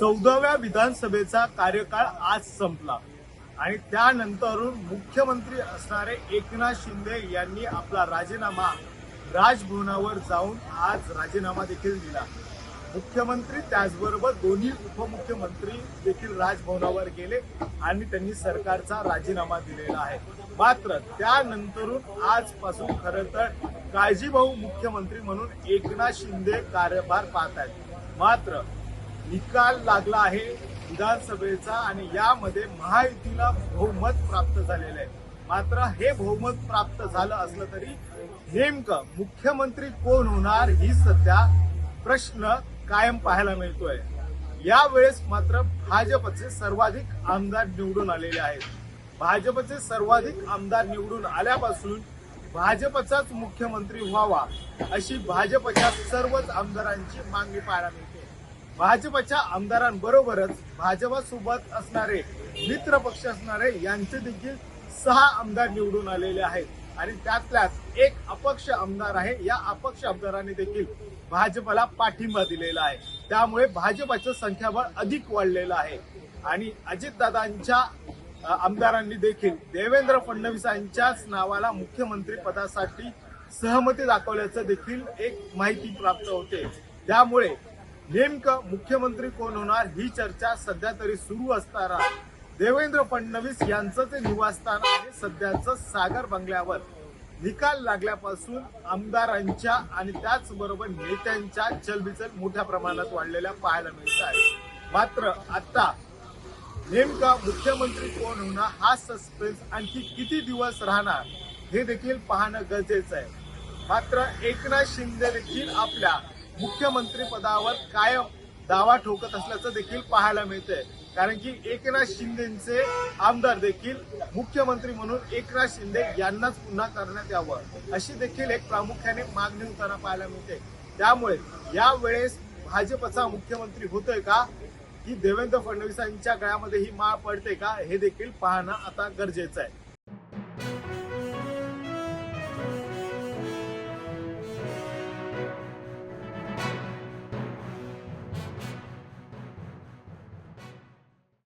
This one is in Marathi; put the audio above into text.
चौदाव्या विधानसभेचा कार्यकाळ आज संपला. आणि त्यानंतरून मुख्यमंत्री असणारे एकनाथ शिंदे यांनी आपला राजीनामा राजभवनावर जाऊन आज राजीनामा देखील दिला. मुख्यमंत्री त्याचबरोबर दोन्ही उपमुख्यमंत्री देखील राजभवनावर गेले आणि त्यांनी सरकारचा राजीनामा दिलेला आहे. मात्र त्यानंतरून आजपासून खरं तर काळजीभाऊ मुख्यमंत्री म्हणून एकनाथ शिंदे कार्यभार पाहत आहेत मात्र निकाल लागला आहे विधानसभेचा आणि यामध्ये महायुतीला बहुमत प्राप्त झालेलं आहे. मात्र हे बहुमत प्राप्त झालं असलं तरी नेमकं मुख्यमंत्री कोण होणार ही सध्या प्रश्न कायम पाहायला मिळतोय. यावेळेस मात्र भाजपचे सर्वाधिक आमदार निवडून आलेले आहेत. भाजपचे सर्वाधिक आमदार निवडून आल्यापासून भाजपचाच मुख्यमंत्री व्हावा अशी भाजपच्या सर्वच आमदारांची मागणी पाहायला मिळते. भाजपच्या आमदारांबरोबरच भाजपासोबत असणारे मित्र पक्ष असणारे यांचे देखील सहा आमदार निवडून आलेले आहेत. आणि त्यातल्याच एक अपक्ष आमदार आहे. या अपक्ष आमदारांनी देखील भाजपला पाठिंबा दिलेला आहे. त्यामुळे भाजपचं संख्याबळ अधिक वाढलेलं आहे. आणि अजितदादांच्या आमदारांनी देखील देवेंद्र फडणवीसांच्याच नावाला मुख्यमंत्री पदासाठी सहमती दाखवल्याचं देखील एक माहिती प्राप्त होते. त्यामुळे नेमकं मुख्यमंत्री कोण होणार ही चर्चा सध्या तरी सुरू असताना देवेंद्र फडणवीस यांचं ते निवासस्थान आहे. सध्याचं सागर बंगल्यावर निकाल लागल्यापासून आमदारांच्या आणि त्याचबरोबर नेत्यांच्या चलबिचल मोठ्या प्रमाणात वाढलेल्या पाहायला मिळत आहे. मात्र आता नेमका मुख्यमंत्री कोण होणार हा सस्पेन्स आणखी किती दिवस राहणार हे देखील पाहणं गरजेचं आहे. मात्र एकनाथ शिंदे देखील आपल्या मुख्यमंत्री पदावर कायम दावा ठोकत असल्याचं देखील पाहायला मिळतंय. कारण की एकनाथ शिंदेचे आमदार देखील मुख्यमंत्री म्हणून एकनाथ शिंदे यांनाच पुन्हा करण्यात यावं अशी देखील एक प्रामुख्याने मागणी होताना पाहायला मिळते. त्यामुळे यावेळेस भाजपचा मुख्यमंत्री होतोय का? की देवेंद्र फडणवीसांच्या गळ्यामध्ये ही माळ पडते का? हे देखील पाहणं आता गरजेचं आहे.